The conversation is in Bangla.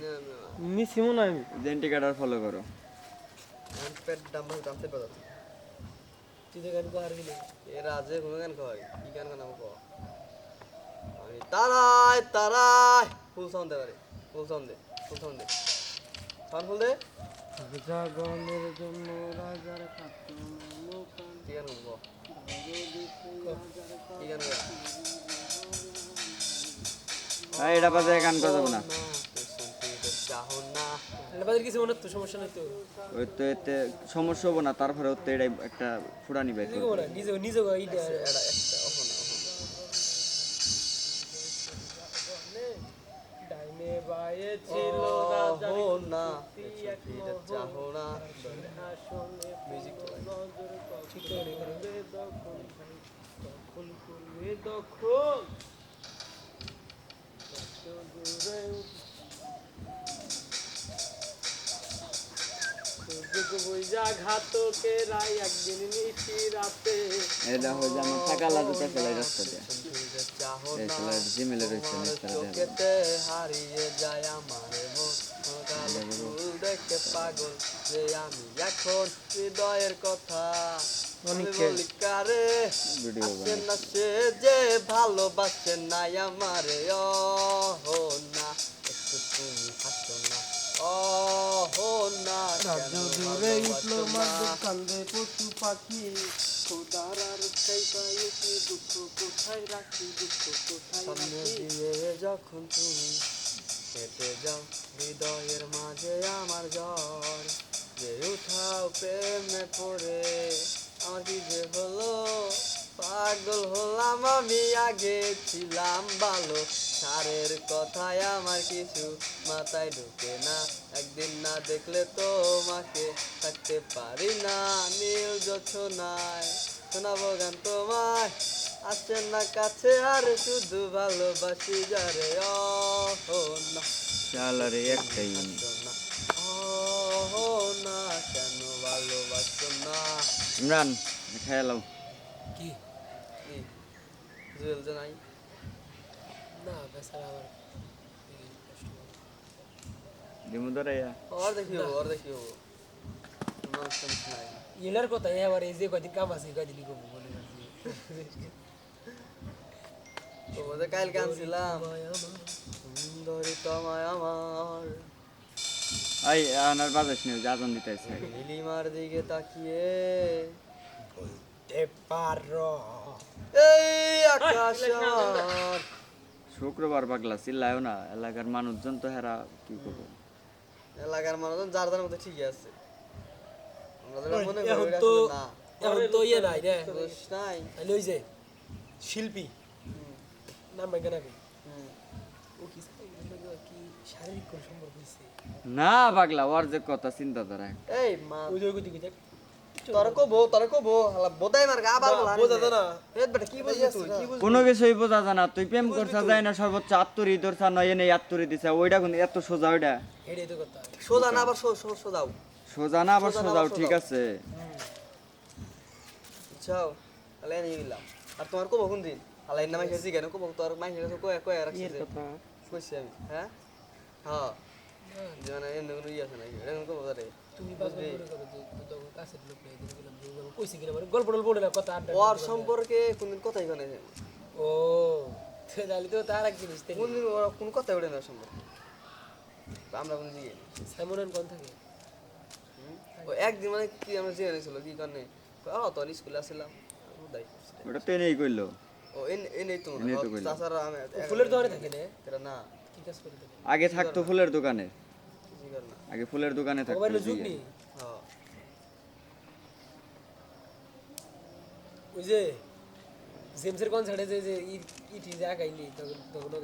না না মনে আমি। জেন্টি কাটার ফলো করো। পেট ডাম ভাগ ডামতে পারো তুই তো গান পাহাড় গেলি এ রাজে কোনো গান কয়? কি গান গান আমাকে আমি তারাই তারাই ফুল সাউন্ড দে বারে। ফুল সাউন্ড দে ফুল সাউন্ড দে। সাউন্ড ফুল দে? জাগনের জন্য রাজার কাছে কি গান গাবো কি। গান গাবো এটা বাজে গান করতে না। ওই তো এতে সমস্যা হব না তারপরে তো এটাই একটা ফুরানি বাই নিজে নিজে নিজে বইজা ঘাতকে রাই একদিন নিশি রাতে এটা হয়ে যে আমার টাকা লাগুতে ফেলাই রাস্তা এই না জিমেলে রয়েছে তোমার নেতারা দেখাবে। চোখেতে হারিয়ে যায় আমার কালো ফুল দেখে পাগল যে আমি এখন হৃদয়ের কথা কারে আসে না সে যে ভালোবাসে নাই আমারে। ও না একটু তুমি হাসো না। ও না জুড়ে উঠল ভালোবাসো মাদু না? কান্দে পশু পাখি খোদার আর চাই পাইছি দুঃখ কোথায় রাখি দুঃখ কোথায় যখন তুমি কেটে যাও হৃদয়ের মাঝে আমার জ্বর যে উঠাও প্রেমে পড়ে আমার কি যে হলো পাগল হলাম আমি আগে ছিলাম ভালো। সারের কথায় আমার কিছু মাথায় ঢুকে না। একদিন না দেখলে তো মাকে থাকতে পারি না। নীল নাই শোনাবো গান তোমায়। আসেন না কাছে আর শুধু ভালোবাসি যারে ও না। চালারে একটাই না। ও না কেন ভালোবাসো না? ইমরান খেয়ালাম কি? জুয়েল যে নাই। না বেচারা নাই। এলার কথা এবার এই যে কদিন কাম আছে কদিনই করব বলে যাচ্ছি। তো ওদের কালকে আনছিলাম। সুন্দরী তোমায় আমার। আই আনার বাজাস নিও যাজন দিতেছে নীলিমার দিকে তাকিয়ে। বলতে পারো এই আকাশ শুক্রবার পাগলা চিল্লায়ও না এলাকার মানুষজন তো হেরা কি করব? এলাকার মানুষজন যার যার মধ্যে ঠিকই আছে। মনে এখন তো না। এখন তো ইয়ে নাই রে। তাহলে ওই যে শিল্পী। নাম কোন না পাগলা ওর যে কথা চিন্তা তারা এই মা ওই যে কোনো কিছুই বোঝা যায় না। তুই প্রেম করছা যায় না সর্বোচ্চ আত্মরি ধরছা নয় এনে আত্মরি দিছে। ওইটা কোন এত সোজা ওইটা। হেডে তো কথা। সোজা না আবার সো- সো- সোজাও। সোজা না আবার সোজাও ঠিক আছে। বুঝছাও তাহলে নিয়ে গেলাম আর তোমার কবো কোন দিন? হালা নামে খেয়েছি কেন? কবো তোর মাই কয়ে কয়ে রাখছি কইছি আমি হ্যাঁ? হ্যাঁ মানে এমনি কোনো ইয়ে আছে নাকি? এটা কোনো কবো তুমি বাস করে করো যে তো তো কাছে লোক নেই গেলাম যে কইছি কিনা মানে গল্প টল্প না কথা আড্ডা ওর সম্পর্কে কোনদিন কথাই কোনে ও তাহলে তো তার এক জিনিস তাই কোনদিন ওরা কোন কথাই ওঠে না সম্পর্কে। আমরা কোন জিগে সাইমন কোন থাকে? ও একদিন মানে কি আমরা জিগে নিয়েছিল কি কারণে? ও তো স্কুলে আসছিলাম উদয় ওটা তো এনেই করল ও এন এনেই তো তাছাড়া আমি ফুলের দোকানে থাকে না? না। আগে থাকতো ফুলের দোকানে। আগে ফুলের দোকানে থাকতো হ্যাঁ। ওই যে জেমসের কনসার্টে যে যে ইটি যে আগাইলি তখন তখন